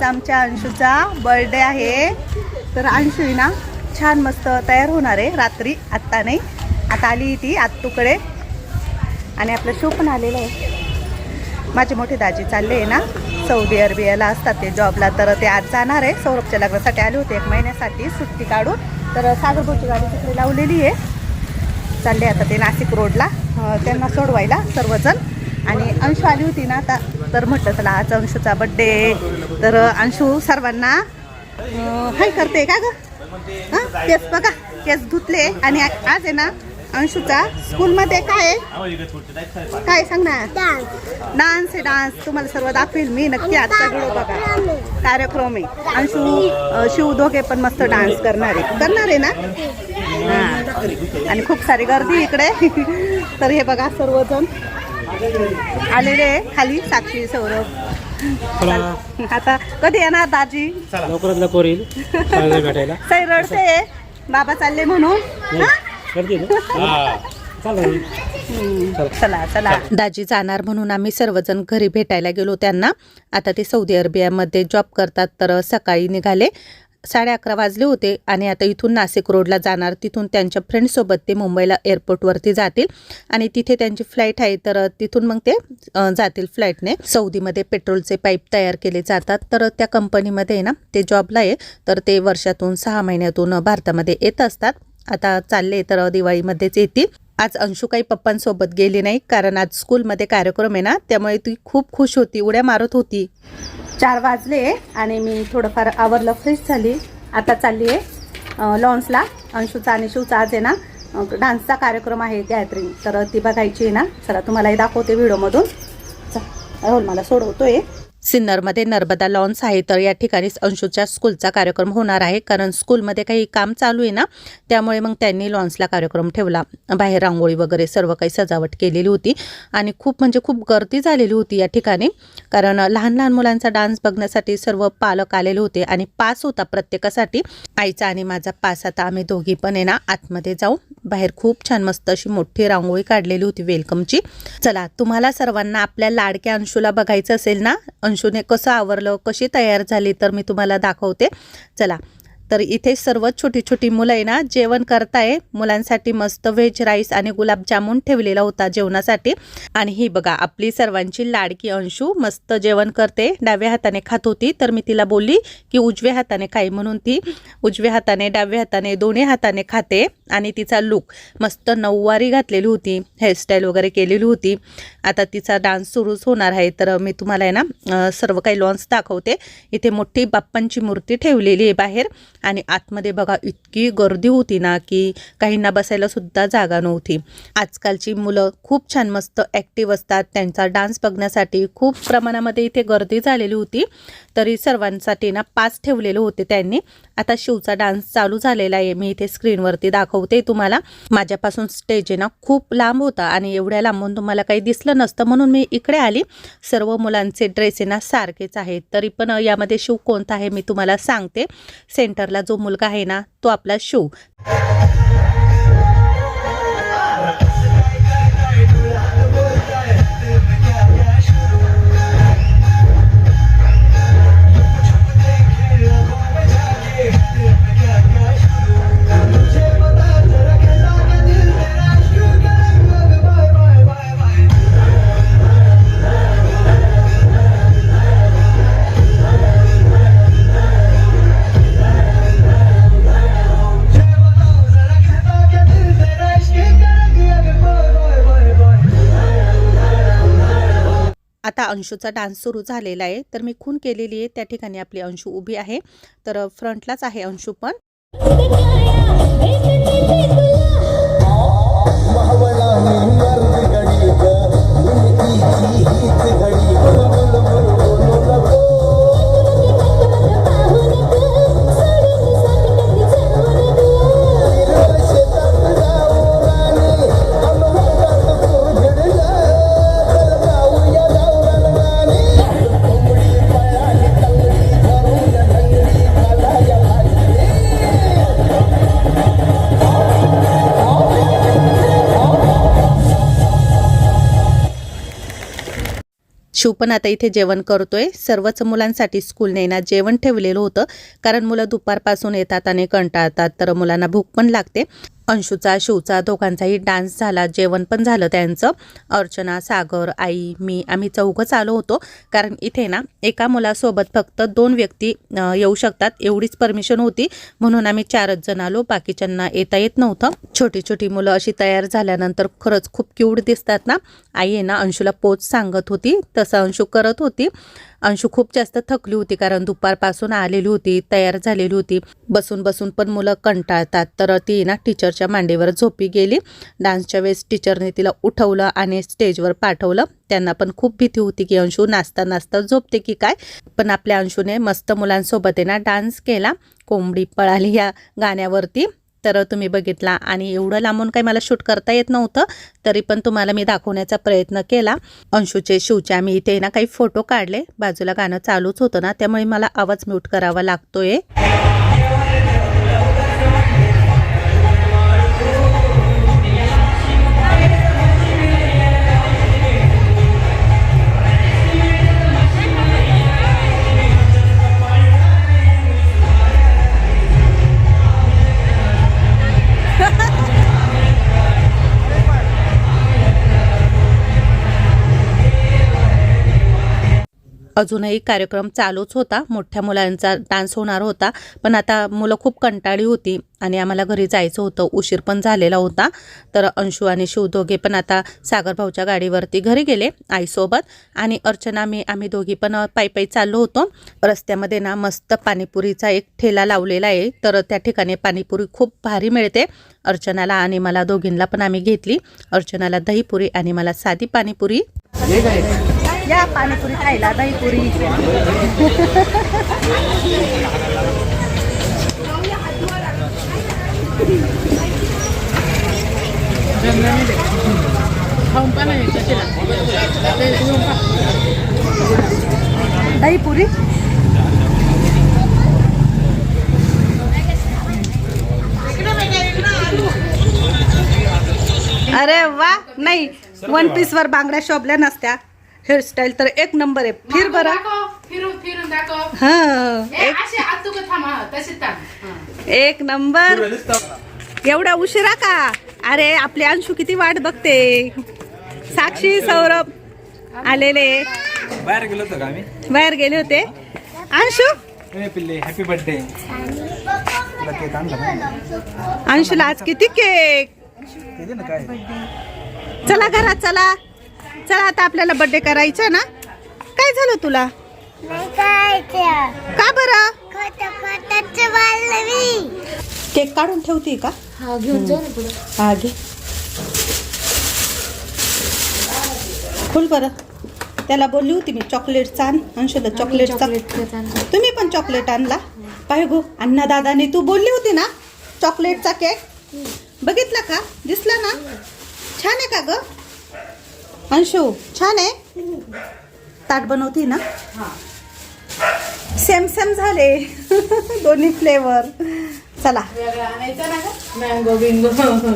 आज आमच्या अंशूचा बर्थडे आहे. तर अंशू आहे ना छान मस्त तयार होणार आहे. रात्री आत्ता नाही आता आली ती आत्तूकडे. आणि आपलं शो पण आलेलं आहे. माझे मोठे दाजी चालले आहे ना सौदी अरेबियाला असतात ते जॉबला तर ते आज जाणार आहे. सौरभच्या लग्नासाठी आले होते एक महिन्यासाठी सुट्टी काढून. तर सागरभाऊची गाडी तिकडे लावलेली आहे. चालले आता ते नाशिक रोडला त्यांना सोडवायला सर्वजण. आणि अंशू आली होती ना आता तर म्हटलं चला आज अंशूचा बड्डे तर अंशू सर्वांना हाय करते का ग? हां? केस बघा केस धुतले. आणि आज आहे ना अंशूचा स्कूलमध्ये काय काय सांग ना डान्स आहे डान्स तुम्हाला सर्व दाखवेल मी नक्की आजचा व्हिडिओ बघा. कार्यक्रम आहे. अंशू शिव दोघे पण मस्त डान्स करणार आहे करणार आहे ना? हां. आणि खूप सारी गर्दी इकडे. तर हे बघा सर्वजण. आलेले खाली साक्षी सौरभ. आता कधी येणार दाजी? लवकरात लवकर येईल. भेटायला. सई रडते बाबा चालले म्हणून. चला. चला. दाजी जाणार म्हणून आम्ही सर्वजण घरी भेटायला गेलो त्यांना. आता ते सौदी अरेबियामध्ये जॉब करतात तर सकाळी निघाले. साडे अकरा वाजले होते आणि आता इथून नाशिक रोडला जाणार. तिथून त्यांच्या फ्रेंडसोबत ते मुंबईला एअरपोर्टवरती जातील. आणि तिथे त्यांची फ्लाईट आहे तर तिथून मग ते जातील फ्लाईटने सौदीमध्ये पेट्रोलचे पाईप तयार केले जातात. तर त्या कंपनीमध्ये आहे ना ते जॉबला आहे. तर ते वर्षातून सहा महिन्यातून भारतामध्ये येत असतात. आता चालले तर दिवाळीमध्येच येतील. आज अंशू काही पप्पांसोबत गेली नाही कारण आज स्कूलमध्ये कार्यक्रम आहे ना त्यामुळे ती खूप खुश होती उड्या मारत होती. चार वाजले आणि मी थोडंफार आवरलं फ्रेश झाली. आता चालली आहे लॉन्सला अंशूचा आणि शिवचा आज आहे ना डान्सचा कार्यक्रम आहे गॅदरिंग तर ती बघायची आहे ना. चला तुम्हालाही दाखवते व्हिडिओमधून चल, राहुल मला सोडवतोय. सिन्नरमध्ये नर्मदा लॉन्स आहे. तर या ठिकाणीच अंशूच्या स्कूलचा कार्यक्रम होणार आहे. कारण स्कूलमध्ये काही काम चालू आहे ना त्यामुळे मग त्यांनी लॉन्सला कार्यक्रम ठेवला. बाहेर रांगोळी वगैरे सर्व काही सजावट केलेली होती. आणि खूप म्हणजे खूप गर्दी झालेली होती या ठिकाणी. कारण लहान लहान मुलांचा डान्स बघण्यासाठी सर्व पालक आलेले होते. आणि पास होता प्रत्येकासाठी. आईचा आणि माझा पास. आता आम्ही दोघी पण आहे ना आतमध्ये जाऊ. बाहेर खूप छान मस्त अशी मोठी रांगोळी काढलेली होती वेलकमची. चला तुम्हाला सर्वांना आपल्या लाडक्या अंशूला बघायचं असेल ना अंशूने कसं आवरलं कशी तयार झाली तर मी तुम्हाला दाखवते. चला. तर इथे सर्व छोटी छोटी मुलं आहे ना जेवण करताय. मुलांसाठी मस्त व्हेज राईस आणि गुलाबजामुन ठेवलेला होता जेवणासाठी. आणि ही बघा आपली सर्वांची लाडकी अंशू मस्त जेवण करते. डाव्या हाताने खात होती तर मी तिला बोलली की उजव्या हाताने खाई म्हणून ती. उजव्या हाताने डाव्या हाताने दोन्ही हाताने खाते. आणि तिचा लुक मस्त नऊवारी घातलेली होती हेअरस्टाईल वगैरे केलेली होती. आता तिचा डान्स सुरूच होणार आहे. तर मी तुम्हाला आहे ना सर्व काही लॉन्स दाखवते. इथे मोठी बाप्पांची मूर्ती ठेवलेली आहे बाहेर. आणि आतमध्ये बघा इतकी गर्दी होती ना की काहींना बसायला सुद्धा जागा नव्हती. आजकालची मुलं खूप छान मस्त ॲक्टिव्ह असतात. त्यांचा डान्स बघण्यासाठी खूप प्रमाणामध्ये इथे गर्दी झालेली होती. तरी सर्वांसाठी ना पास ठेवलेले होते त्यांनी. आता शिवचा डान्स चालू झालेला आहे. मी इथे स्क्रीनवरती दाखवते तुम्हाला. माझ्यापासून स्टेज आहे ना खूप लांब होता आणि एवढ्या लांबून तुम्हाला काही दिसलं नसतं म्हणून मी इकडे आली. सर्व मुलांचे ड्रेस आहे ना सारखेच आहेत. तरी पण यामध्ये शिव कोणता आहे मी तुम्हाला सांगते. सेंटर सेंटरला जो मुलगा आहे ना तो आपला शो. आता अंशूचा डान्स सुरू झालेला आहे. तर मी खून केलेली आहे. त्या ठिकाणी आपली अंशू उभी आहे. तर फ्रंटलाच आहे अंशू पण. शिव पण आता इथे जेवण करतोय. सर्वच मुलांसाठी स्कूलने ना जेवण ठेवलेलं होतं. कारण मुलं दुपारपासून येतात आणि कंटाळतात. तर मुलांना भूक पण लागते. अंशूचा शिवचा दोघांचाही डान्स झाला. जेवण पण झालं त्यांचं. अर्चना सागर आई मी आम्ही चौघंच आलो होतो. कारण इथे ना एका मुलासोबत फक्त दोन व्यक्ती येऊ शकतात. एवढीच परमिशन होती. म्हणून आम्ही चारच जण आलो. बाकीच्यांना येता येत नव्हतं. छोटी छोटी मुलं अशी तयार झाल्यानंतर खरंच खूप क्यूट दिसतात ना. आई आहे ना अंशूला पोच सांगत होती. तसं अंशू करत होती. अंशू खूप जास्त थकली होती कारण दुपारपासून आलेली होती तयार झालेली होती. बसून बसून पण मुलं कंटाळतात. तर ती ना टीचरच्या मांडीवर झोपी गेली. डान्सच्या वेळेस टीचरने तिला उठवलं आणि स्टेजवर पाठवलं. त्यांना पण खूप भीती होती की अंशू नाचता नाचता झोपते की काय? पण आपल्या अंशूने मस्त मुलांसोबत आहे ना डान्स केला. कोंबडी पळाली या गाण्यावरती. तर तुम्ही बघितला आणि एवढं लांबून काही मला शूट करता येत नव्हतं तरी पण तुम्हाला मी दाखवण्याचा प्रयत्न केला. अंशूचे शिवचे आम्ही इथे ना काही फोटो काढले. बाजूला गाणं चालूच होतं ना त्यामुळे मला आवाज म्यूट करावा लागतोय. अजूनही कार्यक्रम चालूच होता. मोठ्या मुलांचा डान्स होणार होता. पण आता मुलं खूप कंटाळी होती आणि आम्हाला घरी जायचं होतं. उशीर पण झालेला होता. तर अंशू आणि शिव दोघे पण आता सागरभाऊच्या गाडीवरती घरी गेले आईसोबत. आणि अर्चना मी आम्ही दोघी पण पायी पायी चाललो होतो. रस्त्यामध्ये ना मस्त पाणीपुरीचा एक ठेला लावलेला आहे. तर त्या ठिकाणी पाणीपुरी खूप भारी मिळते. अर्चनाला आणि मला दोघींना पण आम्ही घेतली. अर्चनाला दहीपुरी आणि मला साधी पाणीपुरी. या पाणीपुरी खायला दहीपुरी. दहीपुरी? अरे वा नाही वन पीस वर बांगड्या शोभल्या नसत्या. हेअरस्टाईल तर एक नंबर आहे. फिर बरं. दाखव फिरून फिरून दाखव. हा ए, असे हात तुका थांब हा, तसे थांब. हा. एक नंबर. एवढा उशिरा का? अरे आपले अंशू किती वाट बघते. साक्षी सौरभ आलेले. बाहेर गेलो होतो का आम्ही? बाहेर गेले होते. अंशू? ए पिल्ले हॅपी बर्थडे तुला केक आणला का? अंशूला आज किती केक? ते दे ना काय? चला घरात चला. चला आता आपल्याला बर्थडे करायचा ना? काय झालं तुला? का बरं? केक काढून ठेवते का? हा घेऊन जाऊ ना पुढे. हा घे. फुल बरं. त्याला बोलली होती मी चॉकलेटचा आण. अंशुला चॉकलेटचा तुम्ही पण चॉकलेट आणला. पाय गो अण्णा दादाने तू बोलली होती ना चॉकलेटचा केक बघितला का? दिसला ना? छान आहे का ग? अंशू छान आहे. ताट बनवती ना? सेम सेम झाले. दोन्ही फ्लेवर चला. मँगो बिंगो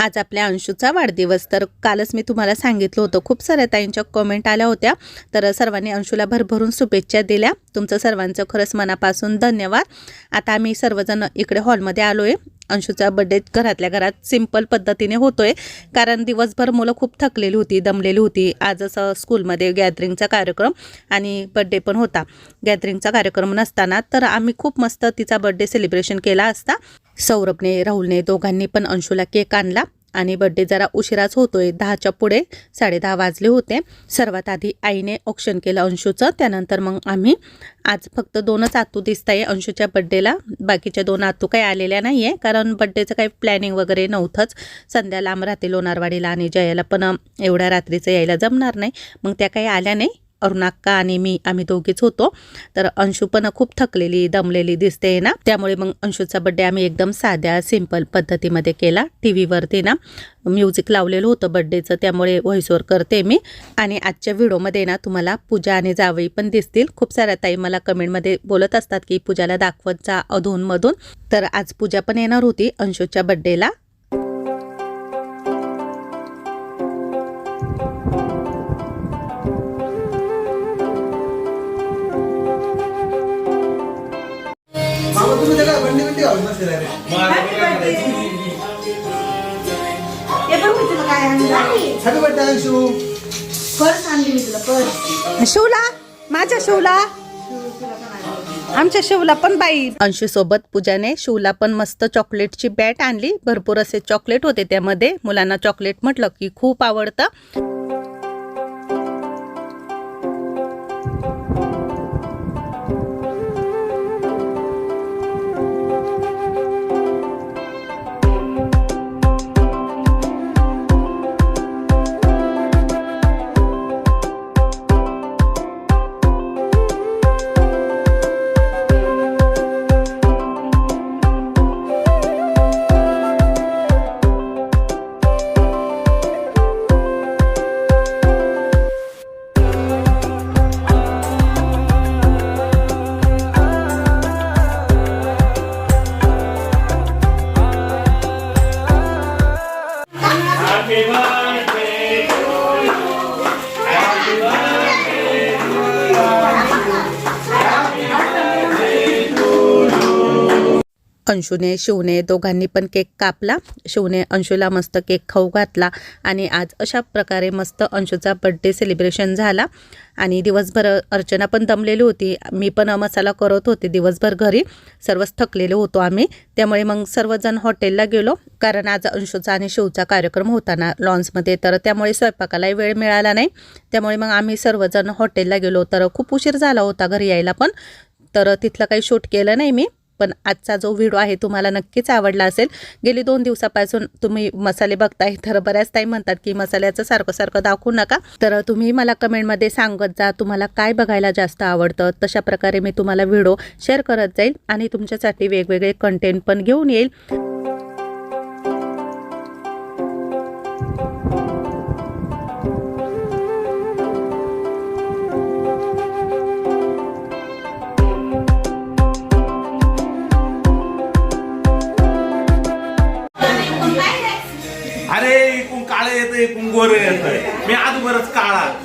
आज आपल्या अंशूचा वाढदिवस. तर कालच मी तुम्हाला सांगितलं होतं. खूप साऱ्या ताईंच्या कमेंट आल्या होत्या. तर सर्वांनी अंशूला भरभरून शुभेच्छा दिल्या. तुमचं सर्वांचं खरंच मनापासून धन्यवाद. आता आम्ही सर्वजण इकडे हॉलमध्ये आलो आहे अंशूचा बड्डे घरातल्या घरात सिंपल पद्धतीने होतोय. कारण दिवसभर मुलं खूप थकलेली होती दमलेली होती. आज असं स्कूलमध्ये गॅदरिंगचा कार्यक्रम आणि बड्डे पण होता. गॅदरिंगचा कार्यक्रम नसताना तर आम्ही खूप मस्त तिचा बड्डे सेलिब्रेशन केला असता. सौरभने राहुलने दोघांनी पण अंशूला केक आणला. आणि बड्डे जरा उशिराच होतोय दहाच्या पुढे साडेदहा वाजले होते. सर्वात आधी आईने ऑप्शन केलं अंशूचं. त्यानंतर मग आम्ही आज फक्त दोनच आतू दिसत आहे अंशूच्या बड्डेला बाकीच्या दोन आतू काही आलेल्या नाही आहे कारण बड्डेचं काही प्लॅनिंग वगैरे नव्हतंच. संध्या लांब राहते लोणारवाडीला आणि जयाला पण एवढ्या रात्रीचं यायला जमणार नाही. मग त्या काही आल्या नाही. अरुणाक्का आणि मी आम्ही दोघीच होतो. तर अंशू पण खूप थकलेली दमलेली दिसते ना? त्यामुळे मग अंशूचा बड्डे आम्ही एकदम साध्या सिंपल पद्धतीमध्ये केला. टी व्हीवरती ना म्युझिक लावलेलं होतं बड्डेचं त्यामुळे व्हॉइसवर करते मी. आणि आजच्या व्हिडिओमध्ये ना तुम्हाला पूजा आणि जावई पण दिसतील. खूप साऱ्या ताई मला कमेंटमध्ये बोलत असतात की पूजाला दाखवत जा अधूनमधून. तर आज पूजा पण येणार होती अंशूच्या बड्डेला हॅपी बर्थडे अंशू शिवला? माझ्या शिवला? आमच्या शिवला पण बाई. अंशू सोबत पूजाने शिवला पण मस्त चॉकलेटची बॅट आणली. भरपूर असे चॉकलेट होते त्यामध्ये. मुलांना चॉकलेट म्हटलं की खूप आवडतं. Yeah. अंशूने शिवने दोघांनी पण केक कापला. शिवने अंशूला मस्त केक खाऊ घातला आणि आज अशा प्रकारे मस्त अंशूचा बड्डे सेलिब्रेशन झाला. आणि दिवसभर अर्चना पण दमलेली होती. मी पण मसाला करत होते दिवसभर घरी. सर्वच थकलेलो होतो आम्ही. त्यामुळे मग सर्वजण हॉटेलला गेलो. कारण आज अंशूचा आणि शिवचा कार्यक्रम होता ना लॉन्समध्ये तर त्यामुळे स्वयंपाकालाही वेळ मिळाला नाही. त्यामुळे मग आम्ही सर्वजण हॉटेलला गेलो. तर खूप उशीर झाला होता घरी यायला पण. तर तिथलं काही शूट केलं नाही मी. पण आजचा जो व्हिडिओ आहे तुम्हाला नक्कीच आवडला असेल. गेली दोन दिवसापासून तुम्ही मसाले बघताय तर बऱ्याच ताई म्हणतात की मसाल्याचं सारखं सारखं दाखवू नका. तर तुम्ही मला कमेंटमध्ये सांगत जा तुम्हाला काय बघायला जास्त आवडतं. तशा प्रकारे मी तुम्हाला व्हिडिओ शेअर करत जाईल आणि तुमच्यासाठी वेगवेगळे कंटेंट पण घेऊन येईल.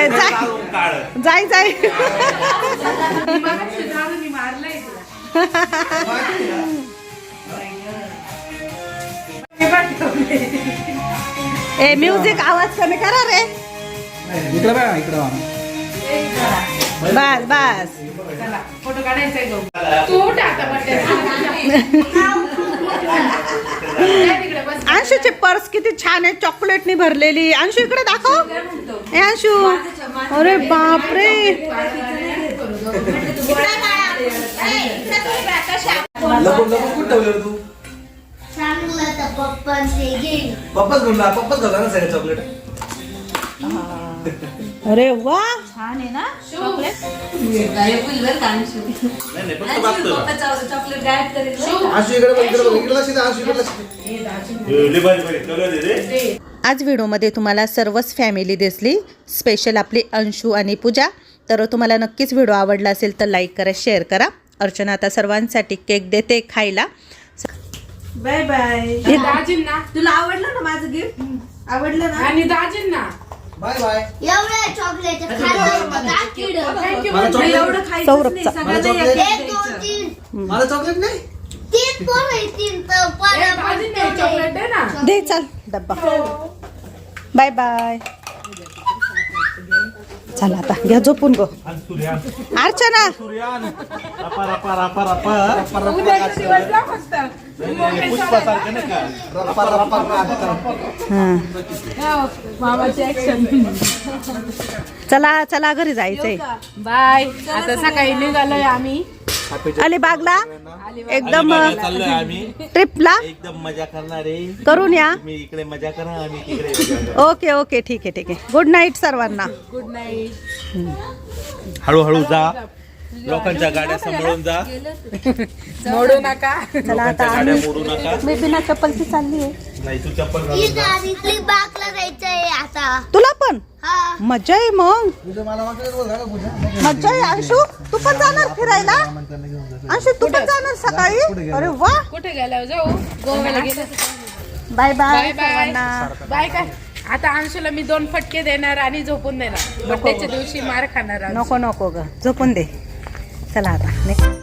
ए, जाय. काळ जाय जाय. ए म्युझिक आवाज कमी करा रे. इकडे बघा इकडे बस बस. चला फोटो काढायचा अंशूची पर्स किती छान आहे चॉकलेटनी भरलेली. अंशू इकडे दाखव. ए अंशू अरे बापरे लपून लपून कुठं ठेवलं रे तू चांगलं तर पप्पांचे घेईन पप्पाच घेऊन ला पप्पाच घाला ना सगळे चॉकलेट अरे वा नाही नाही फक्त बघतोय बा. आशू इकडे बघ इकडे बघ इकडे लक्ष दे आशू इकडे लक्ष दे. ए, लय भारी भारी कलर आहे रे आज व्हिडिओमध्ये तुम्हाला सर्वच फॅमिली दिसली. स्पेशल आपली अंशू आणि पूजा. तर तुम्हाला नक्कीच व्हिडिओ आवडला असेल तर लाईक करा शेअर करा. अर्चना आता सर्वांसाठी केक देते खायला. बाय बाय दाजींना. तुला आवडलं ना माझं गिफ्ट आवडलं ना? आणि दाजींना. बाय बाय एवढे चॉकलेट मला नाही, एवढं खायचं सगळ्यांना मला चॉकलेट तीन. पोरं तीन चॉकलेट ना. दे चल. डब्बा बाय बाय चला आता घ्या झोपून गो अर्चना. हां चला चला घरी जायचंय बाय आता सकाळी निघालोय आम्ही अलिबागला एकदम चाललोय आम्ही. ट्रिपला? एकदम मजा करणार आहे. करून या. मी इकडे मजा करा आम्ही तिकडे मजा करा. ओके ओके ठीक आहे ठीक आहे. गुड नाईट सर्वांना. गुड नाईट हळूहळू जा. लोकांच्या गाड्या सांभाळून जा. मोडू नका. चला आता गाड्या मोडू नका. मी बिना चप्पलची चालली आहे नाही तू चप्पल घालून इथं जा. आणि इथली बागला जायचंय आता. तुला पण? हा. मजा आहे मग. तुझं मला वाटलं बोल झालं पूजा मजा आहे अंशू. तू पण जाणार फिरायला? अंशू तू पण जाणार सकाळी? अरे वा. कुठे गेल्यावर जाऊ गोव्याला गेलो. Bye bye bye bye. सर्वांना. बाय काय? आता अंशूला मी दोन फटके देणार आणि झोपून देणार. बड्डेच्या दिवशी मार खाणार अंशू. नको नको ग. झोपून दे. चला आता निघ.